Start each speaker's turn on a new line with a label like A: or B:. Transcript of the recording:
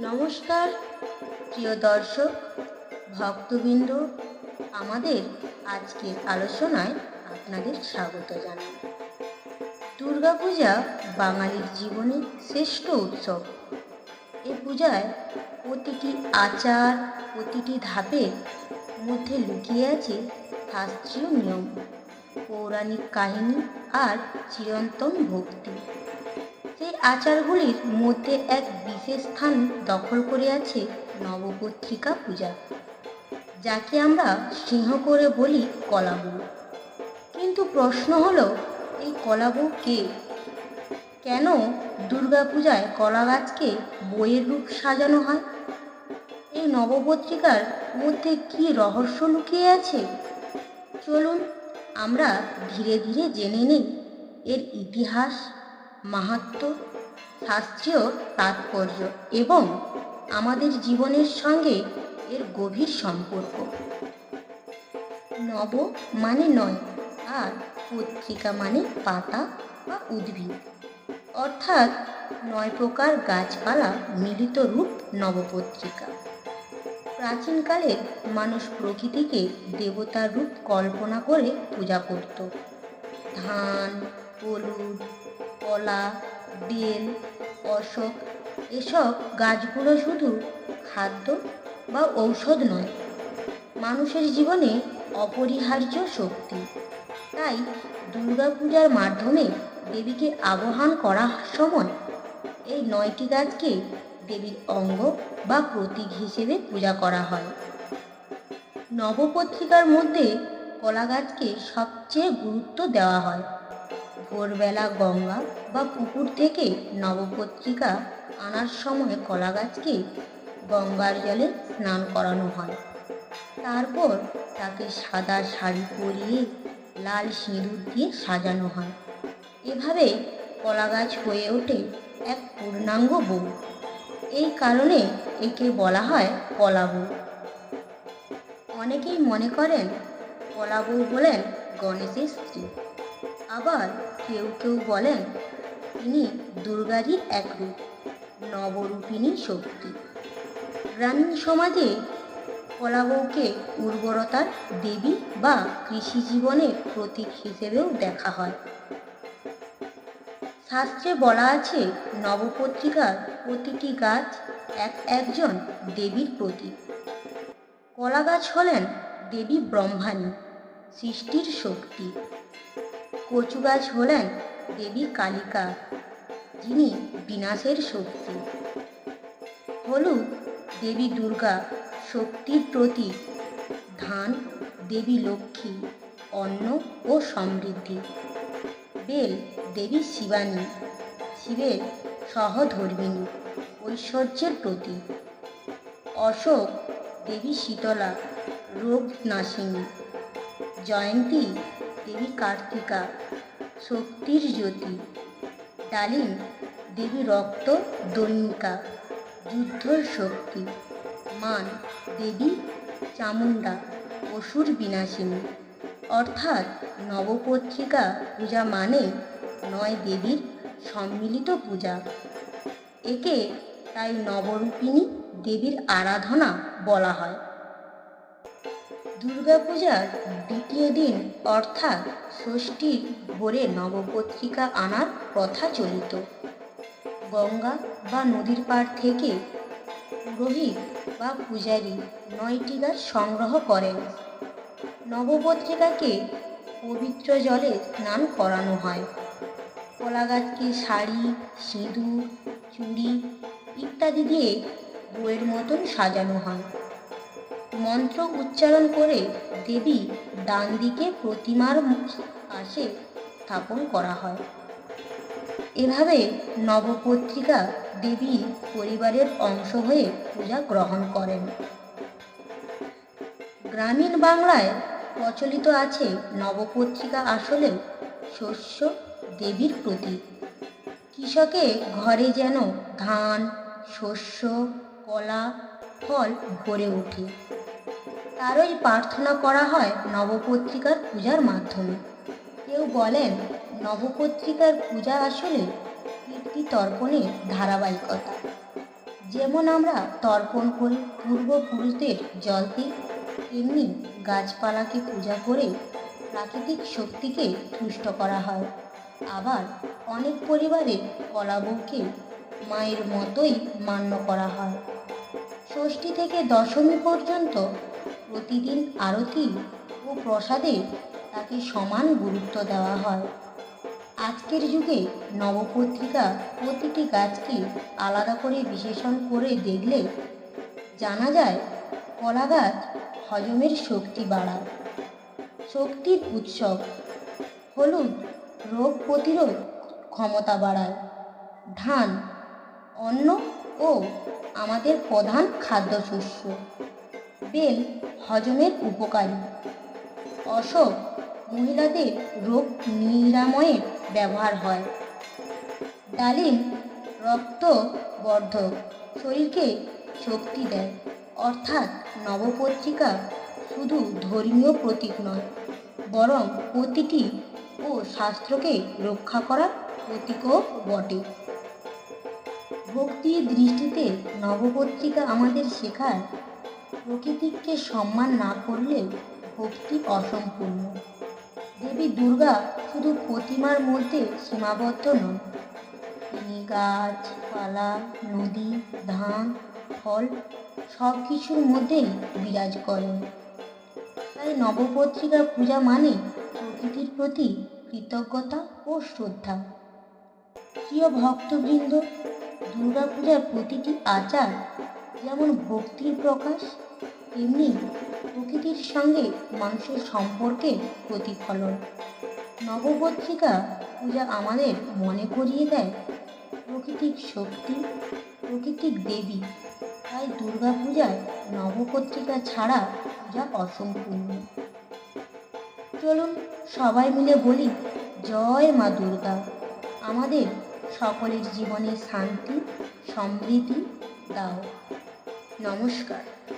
A: নমস্কার, প্রিয় দর্শক, ভক্তবৃন্দ, আমাদের আজকের আলোচনায় আপনাদের স্বাগত জানাই। দুর্গাপূজা বাঙালির জীবনের শ্রেষ্ঠ উৎসব। এ পূজায় প্রতিটি আচার, প্রতিটি ধাপের মধ্যে লুকিয়ে আছে শাস্ত্রীয় নিয়ম, পৌরাণিক কাহিনী আর চিরন্তন ভক্তি। সেই আচারগুলির মধ্যে এক বিশেষ স্থান দখল করে আছে নবপত্রিকা পূজা, যাকে আমরা সিংহ করে বলি কলাবউ কিন্তু প্রশ্ন হলো, এই কলাবউ কে? কেন দুর্গা পূজায় কলা গাছকে বইয়ের রূপ সাজানো হয়? এই নবপত্রিকার মধ্যে কি রহস্য লুকিয়ে আছে? চলুন আমরা ধীরে ধীরে জেনে নিই, এর ইতিহাস মাহাত্ম্য শাস্ত্রীয় তাৎপর্য এবং আমাদের জীবনের সঙ্গে এর গভীর সম্পর্ক। নব মানে নয়, আর পত্রিকা মানে পাতা বা উদ্ভিদ। অর্থাৎ নয় প্রকার গাছপালা মিলিত রূপ নবপত্রিকা। প্রাচীনকালে মানুষ প্রকৃতিকে দেবতার রূপ কল্পনা করে পূজা করত। ধান, হলুদ কলা বেল অশোক, এসব গাছগুলো শুধু খাদ্য বা ঔষধ নয়, মানুষের জীবনে অপরিহার্য শক্তি। তাই দুর্গাপূজার মাধ্যমে দেবীকে আবাহন করার সময় এই নয়টি গাছকে দেবীর অঙ্গ বা প্রতীক হিসেবে পূজা করা হয়। নবপত্রিকার মধ্যে কলা গাছকে সবচেয়ে গুরুত্ব দেওয়া হয়। ভোরবেলা গঙ্গা বা পুকুর থেকে নবপত্রিকা আনার সময় কলা গাছকে গঙ্গার জলে স্নান করানো হয়। তারপর তাকে সাদা শাড়ি পরিয়ে লাল সিঁদুর দিয়ে সাজানো হয়। এভাবে কলা গাছ হয়ে ওঠে এক পূর্ণাঙ্গ বউ। এই কারণে একে বলা হয় কলা বউ অনেকেই মনে করেন কলা বউ বলেন গণেশের স্ত্রী। আবার কেউ কেউ বলেন, তিনি দুর্গারই এক রূপ, নবরূপিণী শক্তি। গ্রামীণ সমাজে কলাবউকে উর্বরতার দেবী বা কৃষি জীবনের প্রতীক হিসেবেও দেখা হয়। শাস্ত্রে বলা আছে, নবপত্রিকার প্রতিটি গাছ এক একজন দেবীর প্রতীক। কলা গাছ হলেন দেবী ব্রহ্মাণী, সৃষ্টির শক্তি। কচু গাছ হলেন দেবী কালিকা, যিনি বিনাশের শক্তি। হলুদ দেবী দুর্গা শক্তির প্রতীক, ধান দেবী লক্ষ্মী, অন্ন ও সমৃদ্ধি। বেল দেবী শিবানী, শিবের সহধর্মিণী ঐশ্বর্যের প্রতীক। অশোক দেবী শীতলা রোগ নাশিনী জয়ন্তী দেবী কার্তিকা, শক্তির জ্যোতি। ডালিম দেবী রক্ত দৈনিকা, যুদ্ধর শক্তি। মান দেবী চামুণ্ডা, অসুর বিনাশিনী। অর্থাৎ নবপত্রিকা পূজা মানে নয় দেবীর সম্মিলিত পূজা। একে তাই নবরূপিণী দেবীর আরাধনা বলা হয়। দুর্গাপূজার দ্বিতীয় দিন, অর্থাৎ ষষ্ঠীর ভোরে নবপত্রিকা আনার কথা চলিত। গঙ্গা বা নদীর পাড় থেকে পুরোহিত বা পূজারী নয়টি গাছ সংগ্রহ করেন। নবপত্রিকাকে পবিত্র জলে স্নান করানো হয়। কলা গাছকে শাড়ি, সিঁদুর, চুড়ি ইত্যাদি দিয়ে বইয়ের মতন সাজানো হয়। মন্ত্র উচ্চারণ করে দেবী ডান দিকে প্রতিমার পাশে স্থাপন করা হয়। এভাবে নবপত্রিকা দেবী পরিবারের অংশ হয়ে পূজা গ্রহণ করেন। গ্রামীণ বাংলায় প্রচলিত আছে নবপত্রিকা আসলে শস্য দেবীর প্রতীক। কৃষকে ঘরে যেন ধান, শস্য, কলা, ফল ভরে ওঠে। তারই প্রার্থনা করা হয় নবপত্রিকার পূজার মাধ্যমে। কেউ বলেন নবপত্রিকার পূজা আসলে কীর্তি তর্পণের ধারাবাহিকতা। যেমন আমরা তর্পণ করে পূর্বপুরুষদের জল দিই তেমনি গাছপালাকে পূজা করে প্রাকৃতিক শক্তিকে তুষ্ট করা হয়। আবার অনেক পরিবারে কলা বউকে মায়ের মতোই মান্য করা হয়। ষষ্ঠী থেকে দশমী পর্যন্ত প্রতিদিন আরতি ও প্রসাদে তাকে সমান গুরুত্ব দেওয়া হয়। আজকের যুগে নবপত্রিকা প্রতিটি গাছকে আলাদা করে বিশেষণ করে দেখলে জানা যায় কলা গাছ হজমের শক্তি বাড়ায়। শক্তির উৎসব, হলুদ রোগ প্রতিরোধ ক্ষমতা বাড়ায়। ধান, অন্ন ও আমাদের প্রধান খাদ্যশস্য। বেল হজমের উপকারী। অশোক, মহিলাদের রোগ নিরাময়ে ব্যবহার হয়। ডালিম রক্ত রক্তবর্ধক, শরীরকে শক্তি দেয়। অর্থাৎ নবপত্রিকা শুধু ধর্মীয় প্রতীক নয়, বরং প্রতিটি ও শাস্ত্রকে রক্ষা করার প্রতীকও বটে। ভক্তির দৃষ্টিতে নবপত্রিকা আমাদের শেখায় প্রকৃতিকে সম্মান না করলে ভক্তি অসম্পূর্ণ। দেবী দুর্গা শুধু প্রতিমার মধ্যে সীমাবদ্ধ নন। তিনি গাছপালা নদী, ধান, ফল সব কিছুর মধ্যেই বিরাজ করেন। তাই নবপত্রিকা পূজা মানে প্রকৃতির প্রতি কৃতজ্ঞতা ও শ্রদ্ধা। প্রিয় ভক্তবৃন্দ দুর্গাপূজার প্রতিটি আচার যেমন ভক্তির প্রকাশ তেমনি প্রকৃতির সঙ্গে মানুষের সম্পর্কের প্রতিফলন। নবপত্রিকা পূজা আমাদের মনে করিয়ে দেয় প্রকৃতিক শক্তি প্রকৃতিক দেবী। তাই দুর্গা পূজায় নবপত্রিকা ছাড়া পূজা অসম্পূর্ণ। চলুন সবাই মিলে বলি, জয় মা দুর্গা। আমাদের সকলের জীবনে শান্তি, সমৃদ্ধি দাও। নমস্কার।